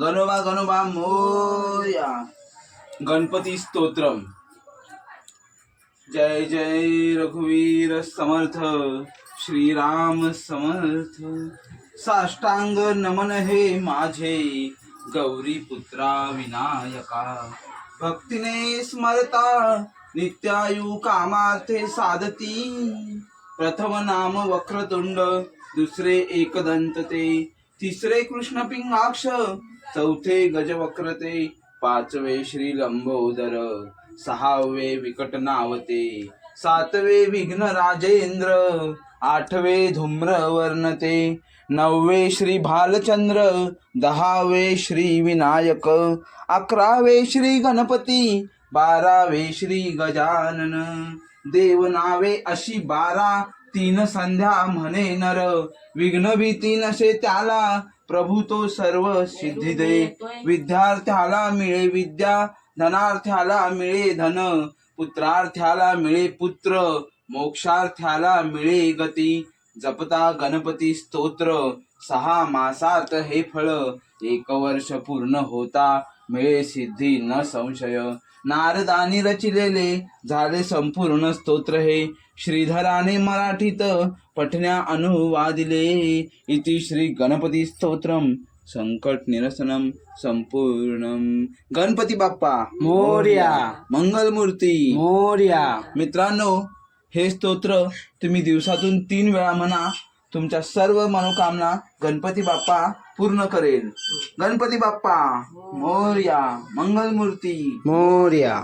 गणोबा गणोबा मोया गणपती स्तोत्रम. जय जय रघुवीर समर्थ श्रीराम समर्थ. साष्टांग नमन हे माझे गौरी पुत्रा विनायका. भक्तीने स्मरता नित्यायु कामार्थे साधती. प्रथम नाम वक्रतुंड दुसरे एकदंत ते तिसरे कृष्ण पिंगाक्ष चौथे गजवक्रते पाचवे श्री लंबोदर सहावे विकट नावते सातवे विघ्न राजेंद्र आठवे धूम्र वर्णते नववे श्री भालचंद्र दहावे श्री विनायक अकरावे श्री गणपती बारावे श्री गजानन देवनावे अशी बारा तीन संध्या म्हणे नर विघ्न भीती नसे त्याला. प्रभू तो सर्व सिद्धी दे. विद्यार्थ्याला मिळे विद्या धनार्थ्याला मिळे धन पुत्रार्थ्याला मिळे पुत्र मोक्षार्थ्याला मिळे गती. जपता गणपती स्तोत्र सहा मासात हे फळ एक वर्ष पूर्ण होता. मिळे सिद्धी न संशय. नारदानी रचिलेले झाले संपूर्ण स्तोत्र हे. श्रीधराने मराठीत पठण्या अनुवादिले. इति श्री गणपती स्तोत्रम. संकट निरसनम संपूर्णम. गणपती बाप्पा मोर्या. मंगलमूर्ती. मोर्या. मित्रांनो हे स्तोत्र तुम्ही दिवसातून तीन वेळा म्हणा. तुमच्या सर्व मनोकामना गणपती बाप्पा पूर्ण करेल. गणपती बाप्पा मोर्या मंगलमूर्ती. मोर्या.